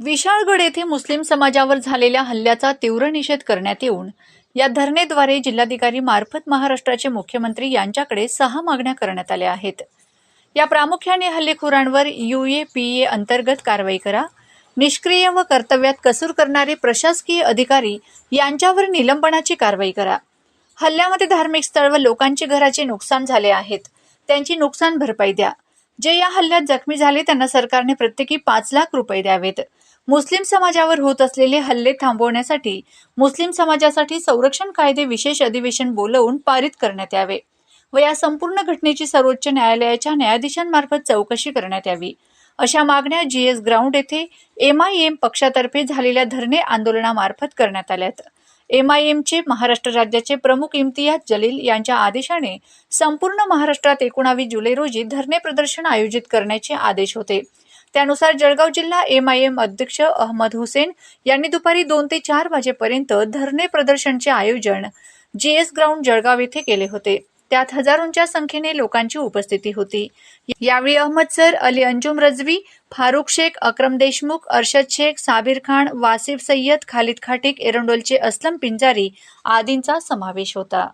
विशाळगड येथे मुस्लिम समाजावर झालेल्या हल्ल्याचा तीव्र निषेध करण्यात येऊन या धरणेद्वारे जिल्हाधिकारी मार्फत महाराष्ट्राचे मुख्यमंत्री यांच्याकडे सहा मागण्या करण्यात आल्या आहेत. या प्रामुख्याने हल्लेखोरांवर ए अंतर्गत कारवाई करा निष्क्रिय व कर्तव्यात कसूर करणारे प्रशासकीय अधिकारी यांच्यावर निलंबनाची कारवाई करा. हल्ल्यामध्ये धार्मिक स्थळ व लोकांचे घराचे नुकसान झाले आहेत. त्यांची नुकसान भरपाई द्या. जे या हल्ल्यात जखमी झाले त्यांना सरकारने प्रत्येकी पाच लाख रुपये द्यावेत. मुस्लिम समाजावर होत असलेले हल्ले थांबवण्यासाठी मुस्लिम समाजासाठी संरक्षण कायदे विशेष अधिवेशन बोलवून पारित करण्यात यावे व या संपूर्ण घटनेची सर्वोच्च न्यायालयाच्या न्यायाधीशांमार्फत चौकशी करण्यात यावी. अशा मागण्या जीएस ग्राउंड येथे एमआयएम पक्षातर्फे झालेल्या धरणे आंदोलनामार्फत करण्यात आल्यात. एमआयएमचे महाराष्ट्र राज्याचे प्रमुख इम्तियाज जलील यांच्या आदेशाने संपूर्ण महाराष्ट्रात एकोणावीस जुलै रोजी धरणे प्रदर्शन आयोजित करण्याचे आदेश होते. त्यानुसार जळगाव जिल्हा एमआयएम अध्यक्ष अहमद हुसेन यांनी दुपारी दोन ते चार वाजेपर्यंत धरणे प्रदर्शनचे आयोजन जीएस ग्राउंड जळगाव येथे केले होते. त्यात हजारोंच्या संख्येने लोकांची उपस्थिती होती. यावेळी अहमद सर अली अंजुम रजवी फारुख शेख अक्रम देशमुख अरशद शेख साबिर खान वासिफ सय्यद खालिद खाटिक एरंडोलचे असलम पिंजारी आदींचा समावेश होता.